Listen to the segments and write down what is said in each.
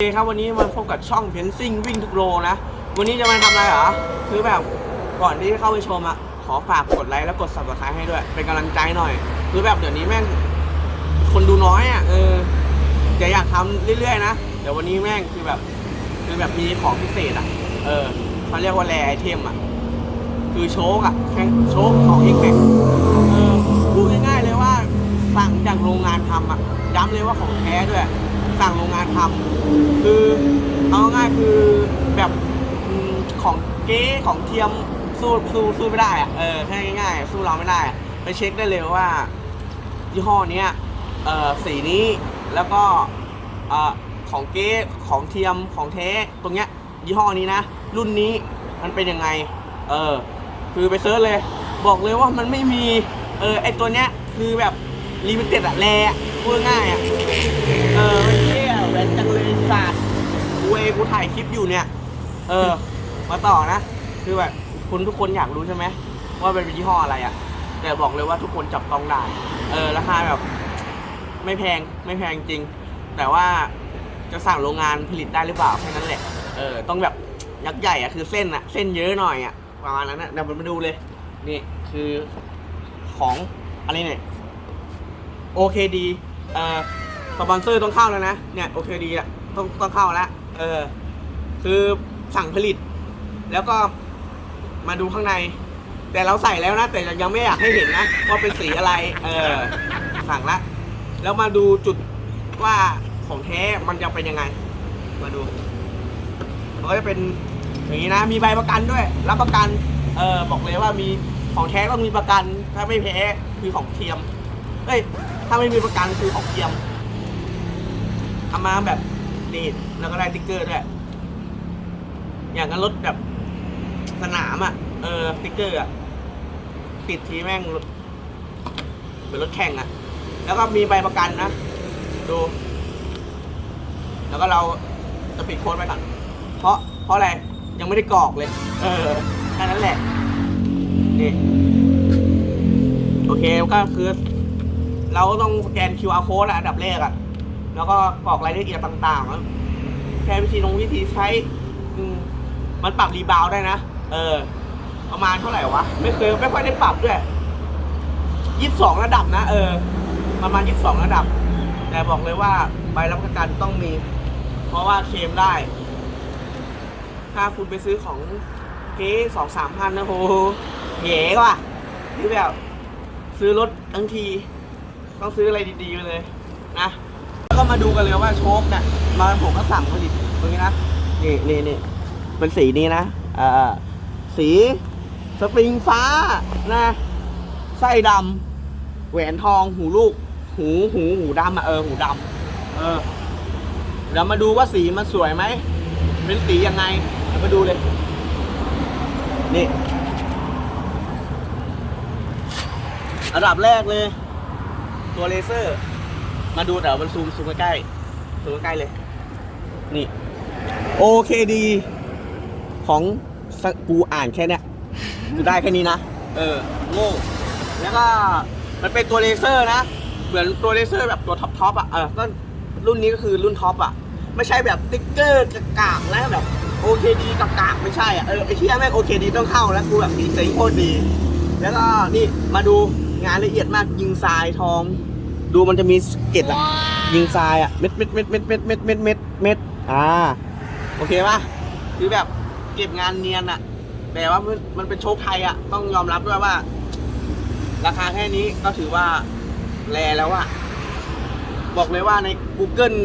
เคครับวันนี้มาพบกับช่องเพนซิ่งวิ่งทุกโลนะ วันนี้จะมาทำอะไรเหรอคือแบบก่อนที่จะเข้าไปชมอะขอฝากกดไลค์แล้วกด subscribe ให้ด้วย เป็นกำลังใจหน่อย คือแบบเดี๋ยวนี้แม่งคนดูน้อยอะเออจะอยากทำเรื่อยๆนะเดี๋ยววันนี้แม่งคือแบบ คือแบบมีของพิเศษอะเออเขาเรียกว่าแรไอเทมอะคือโชคอะแข่โชคของเอ็กเเออพูดง่ายๆเลยว่าสั่งจากโรงงานทำอะย้ำเลยว่าของแท้ด้วย สั่งโรงงานทำคือเอาง่ายคือแบบของเก๊ของเทียมสู้สู้สู้ไม่ได้อะเออแค่ง่ายๆ สู้เราไม่ได้ไปเช็คได้เลยว่า ยี่ห้อเนี้ยเออสีนี้แล้วก็เออของเก๊ของเทียมของเทตรงเนี้ยยี่ห้อนี้นะ รุ่นนี้มันเป็นยังไง เออ คือไปเซิร์ชเลย บอกเลยว่ามันไม่มี เออไอตัวเนี้ยคือแบบ ลิมิเต็ดอะแรอะพูดง่ายอะเออเที่ยแหวนจังเลยสัตว์กูเองกูถ่ายคลิปอยู่เนี่ย เออ มาต่อนะ คือแบบคุณทุกคนอยากรู้ใช่ไหมว่าเป็นยี่ห้ออะไรอะแต่บอกเลยว่าทุกคนจับต้องได้เออราคาแบบ ไม่แพงไม่แพงจริง แต่ว่าจะสั่งโรงงานผลิตได้หรือเปล่าแค่นั้นแหละเออต้องแบบยักษ์ใหญ่อะคือเส้นอะเส้นเยอะหน่อยอะประมาณนั้นนะเดี๋ยวมาดูเลย นี่คือของอะไรเนี่ย โอเคดีเอ่อสปอนเซอร์ต้องเข้าแล้วนะ เนี่ยโอเคดีอะต้องต้องเข้าแล้วเออ คือสั่งผลิต แล้วก็มาดูข้างใน แต่เราใส่แล้วนะ แต่ยังไม่อยากให้เห็นนะ ว่าเป็นสีอะไร เออ สั่งละ แล้วมาดูจุดว่าของแท้มันจะเป็นยังไง มาดูมันก็จะเป็นอย่างนี้นะ มีใบประกันด้วย รับประกัน เออบอกเลยว่ามีของแท้ต้องมีประกัน ถ้าไม่แพ้คือของเทียม เอ้ย ถ้าไม่มีประกันคือของเทียมทำมาแบบดีดแล้วก็ได้ติ๊กเกอร์ด้วย อย่างกันรถแบบสนามอะ เออติ๊กเกอร์อะ ติดทีแม่งเป็นรถแข่งอะ แล้วก็มีใบประกันนะ ดู แล้วก็เราจะปิดโค้ดไว้ก่อน เพราะ เพราะอะไร ยังไม่ได้กรอกเลย เออ แค่นั้นแหละ นี่ โอเค ก็คือ เราก็ต้องสแกน QR code อะอันดับแรกอะแล้วก็กรอกรายละเอียดต่างๆแล้วแค่วิธีลงวิธีใช้อืมันปรับรีบาวได้นะ เออ ประมาณเท่าไหร่วะ ไม่เคยไม่ค่อยได้ปรับด้วยยี่สิบสองระดับนะ เออ ประมาณยี่สิบสองระดับ แต่บอกเลยว่าใบรับประกันต้องมี เพราะว่าเคลมได้ ถ้าคุณไปซื้อของเก๊สองสามพันนะโหเหยว่ะที่แบบซื้อรถทั้งที ต้องซื้ออะไรดีๆไปเลยนะแล้วก็มาดูกันเลยว่าโชคเนี่ยมาผมก็สั่งผลิตตรงนี้นะนี่นี่นี่เป็นสีนี้นะอ่าสีสปริงฟ้านะไส้ดำแหวนทองหูลูก หูหูหูดำอะเออหูดำเออเดี๋ยวมาดูว่าสีมันสวยไหมเป็นสียังไงเดี๋ยวมาดูเลย นี่ อันดับแรกเลย ตัวเลเซอร์ มาดูแต่มันซูมซูมใกล้ๆซูมใกล้ๆเลย นี่ โอเคดี ของกูอ่านแค่เนี้ยกูได้แค่นี้นะ เออ โง่ แล้วก็มันเป็นตัวเลเซอร์นะ เหมือนตัวเลเซอร์แบบตัวท็อปท็อปอะ เออก็รุ่นนี้ก็คือรุ่นท็อปอะ ไม่ใช่แบบติ๊กเกอร์กากๆนะแบบโอเคดีกากไม่ใช่อะ เออไอเที่ยแม่งโอเคดีต้องเข้าแล้วกูแบบสีสิงโคตรดี แล้วก็นี่มาดู งานละเอียดมากยิงทรายทอง ดูมันจะมีสเก็ตอะยิงทรายอะเม็ดเม็ดเม็ดเม็ดเม็ดเม็ดเม็ดเม็ดเม็ดอ่าโอเคป่ะคือแบบเก็บงานเนียนอะแต่ว่ามันมันเป็นโชคไทยอะต้องยอมรับด้วยว่า ราคาแค่นี้ก็ถือว่าแรแล้วอะบอกเลยว่าใน Google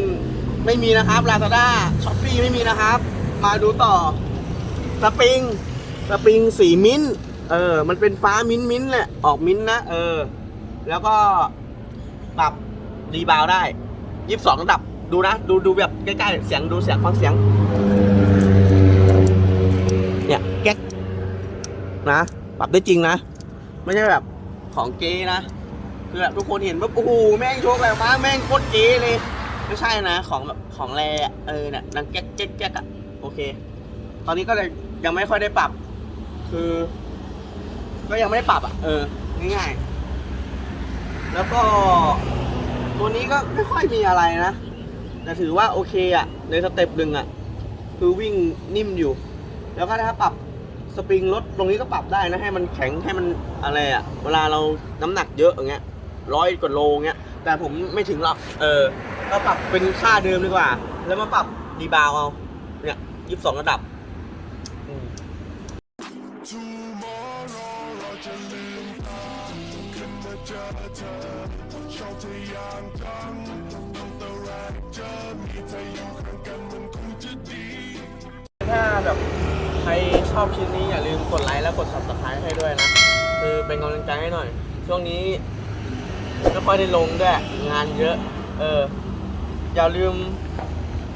ไม่มีนะครับ Lazada s h o p e e ไม่มีนะครับ มาดูต่อสปริงสปริงสีมิ้นท์ เออ มันเป็นฟ้ามิ้นมิ้นแหละ ออกมิ้นนะ เออ แล้วก็ปรับรีบาวได้ยี่สิบสองระดับ ดูนะ ดูดูแบบใกล้ๆ เสียงดูเสียงฟังเสียง เนี่ยแก๊กนะ ปรับได้จริงนะ ไม่ใช่แบบของเก๊นะ คือแบบทุกคนเห็นว่าโอ้โหแม่งโชคอะไรมาแม่งโคตรเก๊เลย ไม่ใช่นะ ของแบบของแรเออเนี่ยนังแก๊กแก๊กแก๊กอะโอเค ตอนนี้ก็เลยยังไม่ค่อยได้ปรับ คือ ก็ยังไม่ได้ปรับอะ เออ ง่ายๆ แล้วก็ ตัวนี้ก็ไม่ค่อยมีอะไรนะ แต่ถือว่าโอเคอะ ในสเต็ปหนึ่งอะ คือวิ่งนิ่มอยู่ แล้วก็ถ้าปรับสปริงรถตรงนี้ก็ปรับได้นะ ให้มันแข็งให้มันอะไรอะ เวลาเราน้ำหนักเยอะอย่างเงี้ยร้อยกว่าโลเงี้ย แต่ผมไม่ถึงหรอก เออก็ปรับเป็นค่าเดิมดีกว่า แล้วมาปรับดีบาวเอา เนี่ยยี่สิบสองระดับ ถ้าแบบใครชอบคลิปนี้อย่าลืมกดไลค์และกด subscribe ให้ด้วยนะ คือเป็นกำลังใจให้หน่อย ช่วงนี้ไม่ค่อยได้ลงด้วย งานเยอะ เออ อย่าลืม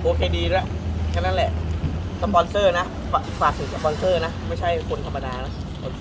โอเคดีด้วยแค่นั้นแหละ สปอนเซอร์นะ ฝากฝากถึงสปอนเซอร์นะ ไม่ใช่คนธรรมดานะ โอเค